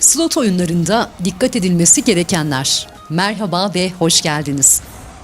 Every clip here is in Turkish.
Slot oyunlarında dikkat edilmesi gerekenler. Merhaba ve hoş geldiniz.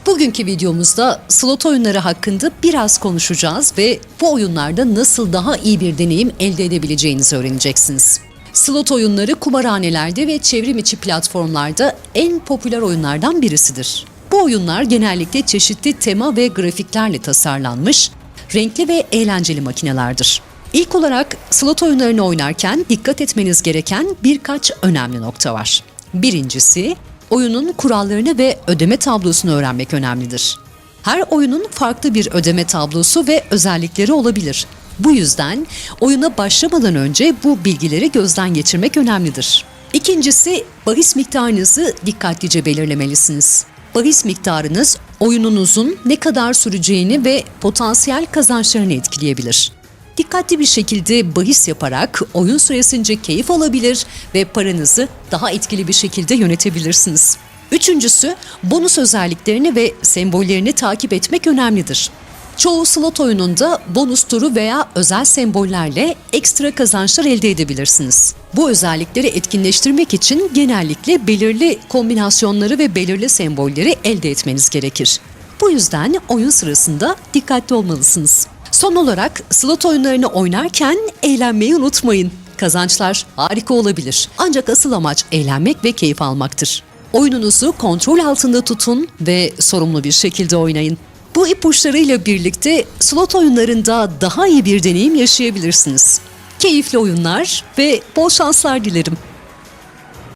Bugünkü videomuzda slot oyunları hakkında biraz konuşacağız ve bu oyunlarda nasıl daha iyi bir deneyim elde edebileceğinizi öğreneceksiniz. Slot oyunları kumarhanelerde ve çevrim içi platformlarda en popüler oyunlardan birisidir. Bu oyunlar genellikle çeşitli tema ve grafiklerle tasarlanmış, renkli ve eğlenceli makinelerdir. İlk olarak slot oyunlarını oynarken dikkat etmeniz gereken birkaç önemli nokta var. Birincisi, oyunun kurallarını ve ödeme tablosunu öğrenmek önemlidir. Her oyunun farklı bir ödeme tablosu ve özellikleri olabilir. Bu yüzden oyuna başlamadan önce bu bilgileri gözden geçirmek önemlidir. İkincisi, bahis miktarınızı dikkatlice belirlemelisiniz. Bahis miktarınız oyununuzun ne kadar süreceğini ve potansiyel kazançlarını etkileyebilir. Dikkatli bir şekilde bahis yaparak oyun süresince keyif alabilir ve paranızı daha etkili bir şekilde yönetebilirsiniz. Üçüncüsü, bonus özelliklerini ve sembollerini takip etmek önemlidir. Çoğu slot oyununda bonus turu veya özel sembollerle ekstra kazançlar elde edebilirsiniz. Bu özellikleri etkinleştirmek için genellikle belirli kombinasyonları ve belirli sembolleri elde etmeniz gerekir. Bu yüzden oyun sırasında dikkatli olmalısınız. Son olarak slot oyunlarını oynarken eğlenmeyi unutmayın. Kazançlar harika olabilir. Ancak asıl amaç eğlenmek ve keyif almaktır. Oyununuzu kontrol altında tutun ve sorumlu bir şekilde oynayın. Bu ipuçlarıyla birlikte slot oyunlarında daha iyi bir deneyim yaşayabilirsiniz. Keyifli oyunlar ve bol şanslar dilerim.